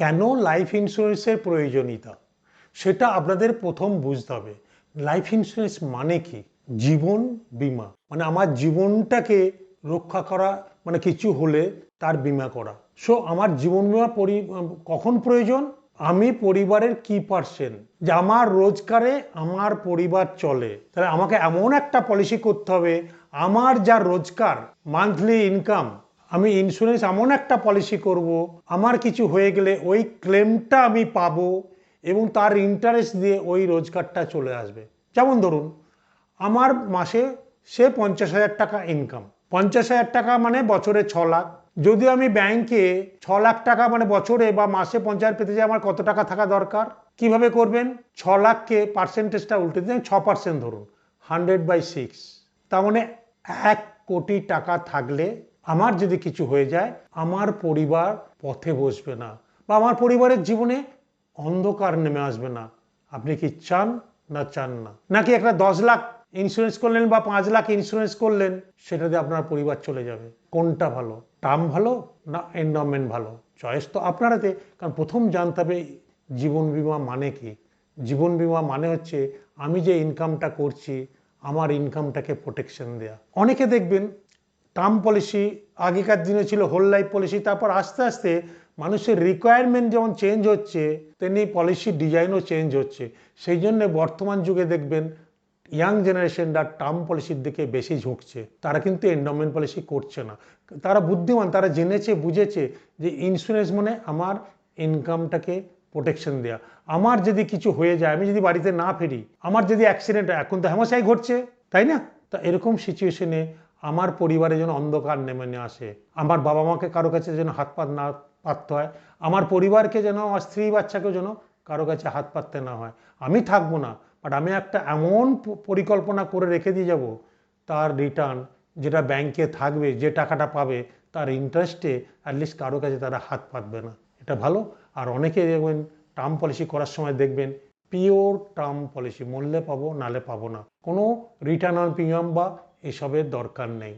কেন লাইফ ইন্স্যুরেন্সের প্রয়োজনীয়তা? সেটা আপনাদের প্রথম বুঝতে হবে। লাইফ ইন্স্যুরেন্স মানে কি? জীবন বীমা। মানে আমার জীবনটাকে রক্ষা করা মানে কিছু হলে তার বীমা করা। সো আমার জীবন বীমা পরি, কখন প্রয়োজন? আমি পরিবারের কি পার্সেন্ট যে আমার রোজগারে আমার পরিবার চলে। তাহলে আমাকে এমন একটা পলিসি করতে হবে, আমার যা রোজগার মান্থলি ইনকাম আমি ইন্স্যুরেন্স এমন একটা পলিসি করব, আমার কিছু হয়ে গেলে ওই ক্লেমটা আমি পাবো এবং তার ইন্টারেস্ট দিয়ে ওই রোজগারটা চলে আসবে। যেমন ধরুন, আমার মাসে সে পঞ্চাশ হাজার টাকা ইনকাম পঞ্চাশ হাজার টাকা মানে বছরে ছ লাখ। যদি আমি ব্যাংকে ছ লাখ টাকা মানে বছরে বা মাসে পঞ্চায়েত পেতে যাই, আমার কত টাকা থাকা দরকার? কীভাবে করবেন? ছ লাখকে পার্সেন্টেজটা উল্টে দিন, ছ পার্সেন্ট ধরুন হান্ড্রেড বাই সিক্স তার মানে এক কোটি টাকা থাকলে আমার যদি কিছু হয়ে যায়, আমার পরিবার পথে বসবে না বা আমার পরিবারের জীবনে অন্ধকার নেমে আসবে না। আপনি কি চান না চান না? নাকি একটা দশ লাখ ইন্স্যুরেন্স করলেন বা পাঁচ লাখ ইন্স্যুরেন্স করলেন সেটাতে আপনার পরিবার চলে যাবে? কোনটা ভালো? টার্ম ভালো না এন্ডামেন্ট ভালো? চয়েস তো আপনারাতে, কারণ প্রথম জানতে হবে জীবন বিমা মানে কি? জীবন বিমা মানে হচ্ছে আমি যে ইনকামটা করছি, আমার ইনকামটাকে প্রোটেকশন দেয়া। অনেকে দেখবেন টার্ম পলিসি আগেকার দিনে ছিল হোল লাইফ পলিসি তারপর আস্তে আস্তে মানুষের রিকোয়ারমেন্ট যেমন চেঞ্জ হচ্ছে, তেমনি পলিসির ডিজাইনও চেঞ্জ হচ্ছে। সেই জন্য বর্তমান যুগে দেখবেন ইয়াং জেনারেশনরা টার্ম পলিসির দিকে বেশি ঝুঁকছে। তারা কিন্তু এন্ডামেন্ট পলিসি করছে না। তারা বুদ্ধিমান, তারা জেনেছে, বুঝেছে যে ইন্স্যুরেন্স মানে আমার ইনকামটাকে প্রোটেকশন দেয়া। আমার যদি কিছু হয়ে যায়, আমি যদি বাড়িতে না ফিরি, আমার যদি অ্যাক্সিডেন্ট এখন তো হেমশাই ঘটছে, তাই না? তা এরকম সিচুয়েশনে আমার পরিবারে যেন অন্ধকার নেমে নিয়ে আসে। আমার বাবা মাকে কারও কাছে যেন হাত পাত না পাততে হয়। আমার পরিবারকে যেন, আমার স্ত্রী বাচ্চাকেও যেন কারও কাছে হাত পাততে না হয়। আমি থাকব না বাট আমি একটা এমন পরিকল্পনা করে রেখে দিয়ে যাব, তার রিটার্ন যেটা ব্যাংকে থাকবে, যে টাকাটা পাবে, তার ইন্টারেস্টে অ্যাটলিস্ট কারও কাছে তারা হাত পাতবে না। এটা ভালো। আর অনেকে দেখবেন টার্ম পলিসি করার সময় দেখবেন পিওর টার্ম পলিসি মূল্যে পাবো, নালে পাবো না। কোনো রিটার্ন অন প্রিমিয়াম বা এসবের দরকার নেই।